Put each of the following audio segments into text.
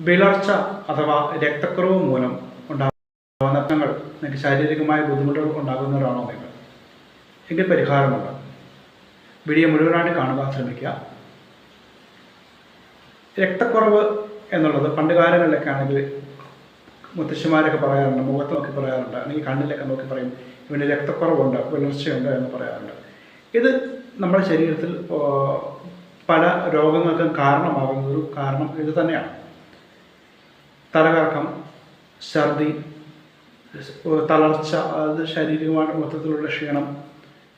വിളർച്ച അഥവാ രക്തക്കുറവ് മൂലം ഉണ്ടാകുന്ന നിങ്ങൾക്ക് ശാരീരികമായ ബുദ്ധിമുട്ടുകൾ ഉണ്ടാകുന്നവരാണോ നിങ്ങൾ? എങ്കിൽ പരിഹാരമുണ്ട്. വീഡിയോ മുഴുവനായിട്ട് കാണുവാൻ ശ്രമിക്കുക. രക്തക്കുറവ് എന്നുള്ളത് പണ്ട് കാലങ്ങളിലൊക്കെ ആണെങ്കിൽ മുത്തശ്ശിമാരൊക്കെ പറയാറുണ്ട് മുഖത്ത് നോക്കി പറയാറുണ്ട് അല്ലെങ്കിൽ കണ്ണിലൊക്കെ നോക്കി പറയും ഇവന് രക്തക്കുറവുണ്ട് വിളർച്ചയുണ്ട് എന്ന് പറയാറുണ്ട്. ഇത് നമ്മുടെ ശരീരത്തിൽ പല രോഗങ്ങൾക്കും കാരണമാകുന്ന ഒരു കാരണം ഇത് തന്നെയാണ്. തലകറക്കം ഛർദി തളർച്ച അതായത് ശാരീരികമായിട്ട് മൊത്തത്തിലുള്ള ക്ഷീണം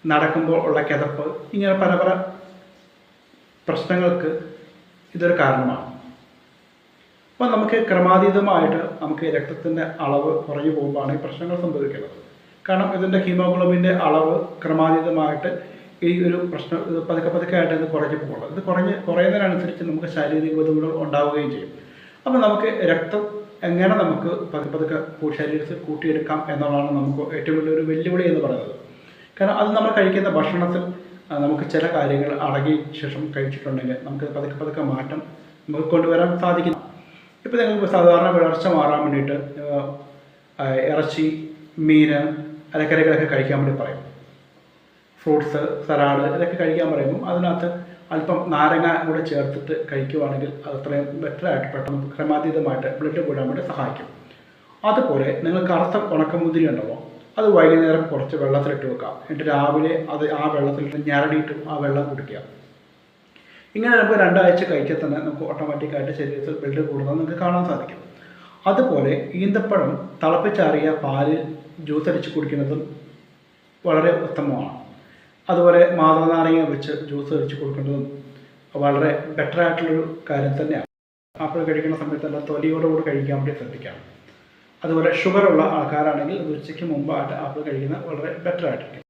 നടക്കുമ്പോൾ ഉള്ള കിതപ്പ് ഇങ്ങനെ പല പല പ്രശ്നങ്ങൾക്ക് ഇതൊരു കാരണമാണ്. അപ്പോൾ നമുക്ക് ക്രമാതീതമായിട്ട് നമുക്ക് രക്തത്തിന്റെ അളവ് കുറഞ്ഞു പോകുമ്പോഴാണ് ഈ പ്രശ്നങ്ങൾ സംഭവിക്കുന്നത്. കാരണം ഇതിന്റെ ഹീമോഗ്ലോബിന്റെ അളവ് ക്രമാതീതമായിട്ട് ഈ ഒരു പ്രശ്നം പതുക്കെ പതുക്കെ ആയിട്ട് ഇത് കുറഞ്ഞു പോകുള്ളൂ ഇത് കുറഞ്ഞ് കുറയുന്നതിനനുസരിച്ച് നമുക്ക് ശാരീരിക ബുദ്ധിമുട്ടുകൾ ഉണ്ടാവുകയും ചെയ്യും. അപ്പോൾ നമുക്ക് രക്തം എങ്ങനെ നമുക്ക് പതുക്കെ പതുക്കെ ശരീരത്തിൽ കൂട്ടിയെടുക്കാം എന്നുള്ളതാണ് നമുക്ക് ഏറ്റവും വലിയൊരു വെല്ലുവിളി എന്ന് പറയുന്നത്. കാരണം അത് നമ്മൾ കഴിക്കുന്ന ഭക്ഷണത്തിൽ നമുക്ക് ചില കാര്യങ്ങൾ അടങ്ങിയ ശേഷം കഴിച്ചിട്ടുണ്ടെങ്കിൽ നമുക്ക് പതുക്കെ പതുക്കെ മാറ്റം നമുക്ക് കൊണ്ടുവരാൻ സാധിക്കും. ഇപ്പോൾ നിങ്ങൾക്ക് സാധാരണ വിളർച്ച മാറാൻ വേണ്ടിയിട്ട് ഇറച്ചി മീൻ ഇലക്കറികളൊക്കെ കഴിക്കാൻ വേണ്ടി പറയും. ഫ്രൂട്ട്സ് സലാഡ് ഇതൊക്കെ കഴിക്കാൻ പറയുമ്പോൾ അതിനകത്ത് അല്പം നാരങ്ങ കൂടെ ചേർത്തിട്ട് കഴിക്കുവാണെങ്കിൽ അത് അത്രയും ബെറ്ററായിട്ട് പെട്ടെന്ന് ക്രമാതീതമായിട്ട് ബ്ലഡ് കൂടാൻ വേണ്ടി സഹായിക്കും. അതുപോലെ നിങ്ങൾ കറുത്ത ഉണക്കമുന്തിരി ഉണ്ടല്ലോ അത് വൈകുന്നേരം കുറച്ച് വെള്ളത്തിലിട്ട് വെക്കാം എന്നിട്ട് രാവിലെ അത് ആ വെള്ളത്തിൽ ഞരടിയിട്ട് ആ വെള്ളം കുടിക്കുക. ഇങ്ങനെ നമുക്ക് രണ്ടാഴ്ച കഴിച്ചാൽ തന്നെ നമുക്ക് ഓട്ടോമാറ്റിക്കായിട്ട് ശരീരത്തിൽ ബ്ലഡ് കൂടുന്നത് നിങ്ങൾക്ക് കാണാൻ സാധിക്കും. അതുപോലെ ഈന്തപ്പഴം തിളപ്പിച്ചാറിയ പാലിൽ ജ്യൂസ് അടിച്ച് കുടിക്കുന്നതും വളരെ ഉത്തമമാണ്. അതുപോലെ മാതളനാരങ്ങ വെച്ച് ജ്യൂസ് വെച്ച് കൊടുക്കേണ്ടതും വളരെ ബെറ്റർ ആയിട്ടുള്ളൊരു കാര്യം തന്നെയാണ്. ആപ്പിൾ കഴിക്കുന്ന സമയത്തെല്ലാം തൊലിയോടുകൂടി കഴിക്കാൻ വേണ്ടി ശ്രദ്ധിക്കണം. അതുപോലെ ഷുഗറുള്ള ആൾക്കാരാണെങ്കിൽ ഉച്ചയ്ക്ക് മുമ്പായിട്ട് ആപ്പിൾ കഴിക്കുന്നത് വളരെ ബെറ്റർ ആയിട്ടിരിക്കും